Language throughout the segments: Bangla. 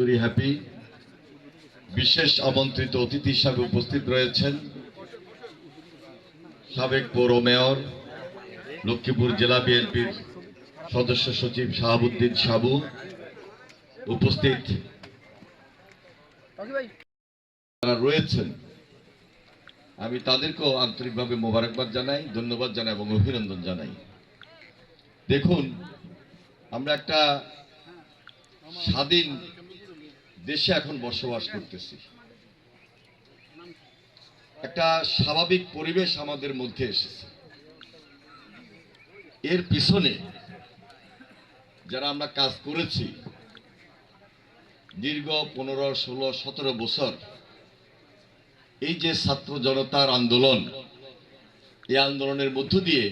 চৌধুরী হ্যাপি বিশেষ আমন্ত্রিত অতিথি হিসাবে উপস্থিত রয়েছেন সাবেক পৌর মেয়র লক্ষ্মীপুর জেলা বিএনপির সদস্য সচিব শাহাবুদ্দিন সাবু উপস্থিত। যারা রয়েছেন আমি তাদেরকেও আন্তরিকভাবে মোবারকবাদ জানাই ধন্যবাদ জানাই এবং অভিনন্দন জানাই। দেখুন আমরা একটা স্বাধীন দেশে এখন বসবাস করতেছি। একটা স্বাভাবিক পরিবেশ আমাদের মধ্যে এসেছে। এর পিছনে যারা আমরা কাজ করেছি, দীর্ঘ পনেরো, ষোলো, সতেরো বছর, এই যে ছাত্র জনতার আন্দোলন, এই আন্দোলনের মধ্য দিয়ে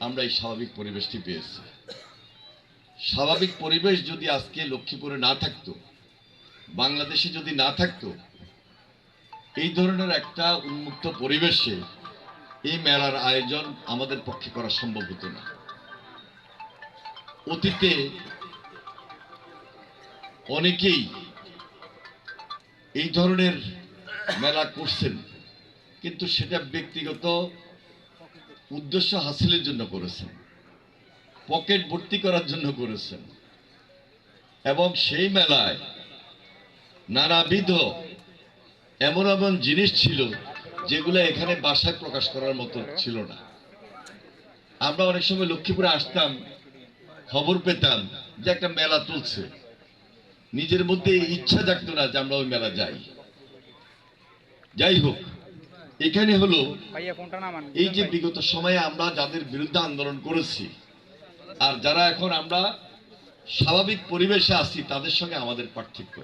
আমরা এই স্বাভাবিক পরিবেশটি পেয়েছি। স্বাভাবিক পরিবেশ যদি আজকে লক্ষ্মীপুরে না থাকতো বাংলাদেশে যদি না থাকতো, এই ধরনের একটা উন্মুক্ত পরিবেশে এই মেলার আয়োজন আমাদের পক্ষে করা সম্ভব হতো না। অতীতে অনেকেই এই ধরনের মেলা করছেন, কিন্তু সেটা ব্যক্তিগত উদ্দেশ্য হাসিলের জন্য করেছেন, পকেট ভর্তি করার জন্য করেছেন এবং সেই মেলায় নানাবিধ এমন এমন জিনিস ছিল যেগুলো এখানে বাসায় প্রকাশ করার মতো ছিল না। আমরা অনেক সময় লক্ষ্মীপুরে আসতাম খবর পেতাম যে একটা মেলা চলছে নিজের মধ্যে ইচ্ছা জাগতো না যে আমরা ওই মেলা যাই। যাই হোক এখানে হলো এই যে বিগত সময়ে আমরা যাদের বিরুদ্ধে আন্দোলন করেছি আর যারা এখন আমরা স্বাভাবিক পরিবেশে আছি তাদের সঙ্গে আমাদের পার্থক্য।